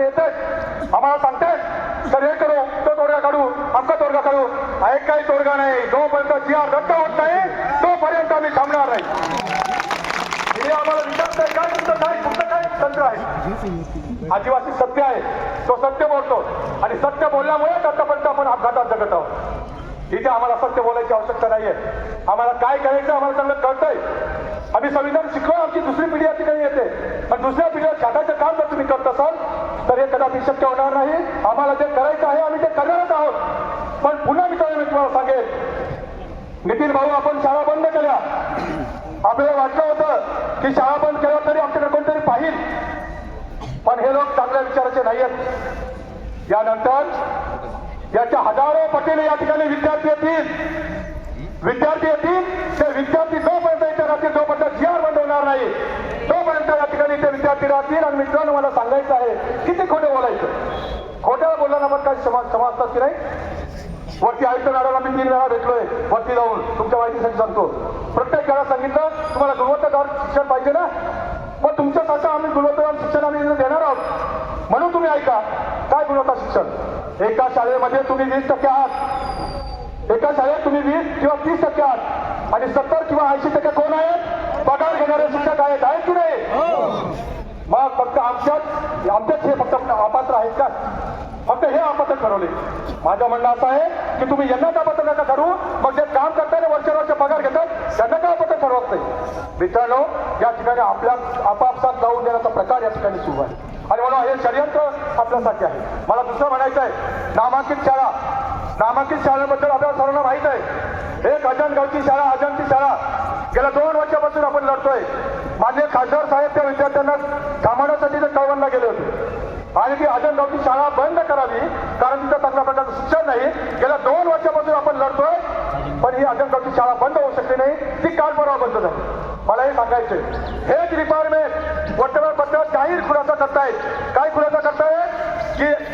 येते. आम्हाला सांगते. तर हे करू. तो तोडगा काढू. आमचा तोडगा काढू हा एक काही तोडगा नाही. जोपर्यंत जी आर रद्द होत नाही तोपर्यंत आम्ही थांबणार नाही. हे आम्हाला विचारतंय काय तुमचं काय? तुमचं काय तंत्र आहे? आदिवासी सत्य आहे. तो सत्य बोलतो. आणि सत्य बोलल्यामुळे आतापर्यंत आपण अपघातात जगत आहोत. इथे आम्हाला सत्य बोलायची आवश्यकता नाहीये. आम्हाला काय करायचं आम्हाला चांगलं कळतंय. आम्ही संविधान शिकलो. आमची दुसरी पिढी या ठिकाणी येते. पण दुसऱ्या पिढीला छाटायचं काम जर तुम्ही करत असाल कदापि शक्य होणार नाही. आम्हाला जे करायचं आहे आम्ही ते करणारच आहोत. पण पुन्हा मी मी तुम्हाला सांगेल नितीन भाऊ आपण शाळा बंद केल्या. आपल्याला वाटलं होतं की शाळा बंद केल्या तरी आपल्याकडे कोणतरी पाहिजे पण हे लोक चांगल्या विचाराचे नाही आहेत यानंतर याच्या हजारो पटीने या ठिकाणी विद्यार्थी येतील. विद्यार्थी येतील ते विद्यार्थी जोपर्यंत इथे राहतील जोपर्यंत जी आर बंद होणार नाही तोपर्यंत या ठिकाणी ते विद्यार्थी राहतील आणि मित्रांनो मला सांगायचं आहे किती खोटे बोलायचं खोट्या समाज समजतात की नाही? वरती आयुक्त मॅडमला मी तीन वेळा भेटलोय वरती जाऊन. तुमच्या माहितीसाठी सांगतो. प्रत्येक वेळा सांगितलं तुम्हाला गुणवत्तादार शिक्षण पाहिजे ना? मग तुमच्यासारखं आम्ही गुणवत्तादार शिक्षण आम्ही देणार आहोत. म्हणून तुम्ही ऐका काय गुणवत्ता शिक्षण? एका शाळेमध्ये तुम्ही वीस टक्के आहात. एका शाळेत तुम्ही वीस किंवा तीस टक्के आहात. आणि सत्तर किंवा ऐंशी टक्के कोण आहेत? पगार घेणारे शिक्षक आहेत. आहेत की नाही? मग फक्त आमच्याच आमच्याच हे फक्त अपात्र आहेत का? फक्त हे अपात्र ठरवले. माझं म्हणणं असं आहे की तुम्ही यांना का पथक नका ठरवू मग जे काम करताना वर्षा वर्ष पगार घेतात त्यांना का अपात्र ठरवत नाही. मित्रांनो या ठिकाणी आपल्या आपापसात जाऊन देण्याचा प्रकार या ठिकाणी सुरू आहे. आणि म्हणून हे षडयंत्र आपल्यासाठी आहे. मला दुसरं म्हणायचं आहे नामांकित शाळा. नामांकित शाळेबद्दल आपल्याला सर्वांना माहीत आहे. एक अजनगावची शाळा अजनची शाळा. गेल्या दोन वर्षापासून आपण लढतोय. मान्य खासदार साहेब त्या विद्यार्थ्यांना थांबवण्यासाठी ते कळवणला गेले होते. आणि ती अजनगावची शाळा बंद करावी कारण तिथं चांगल्या प्रकारचं शिक्षण नाही. गेल्या दोन वर्षापासून आपण लढतोय पण ही अजनगावची शाळा बंद होऊ शकली नाही. ती काल परवा बंद झाली. मला हे सांगायचे हेच रिक्वायरमेंट वर्तमानपत्रात काही खुलासा करतायत? काय खुलासा करतायत? की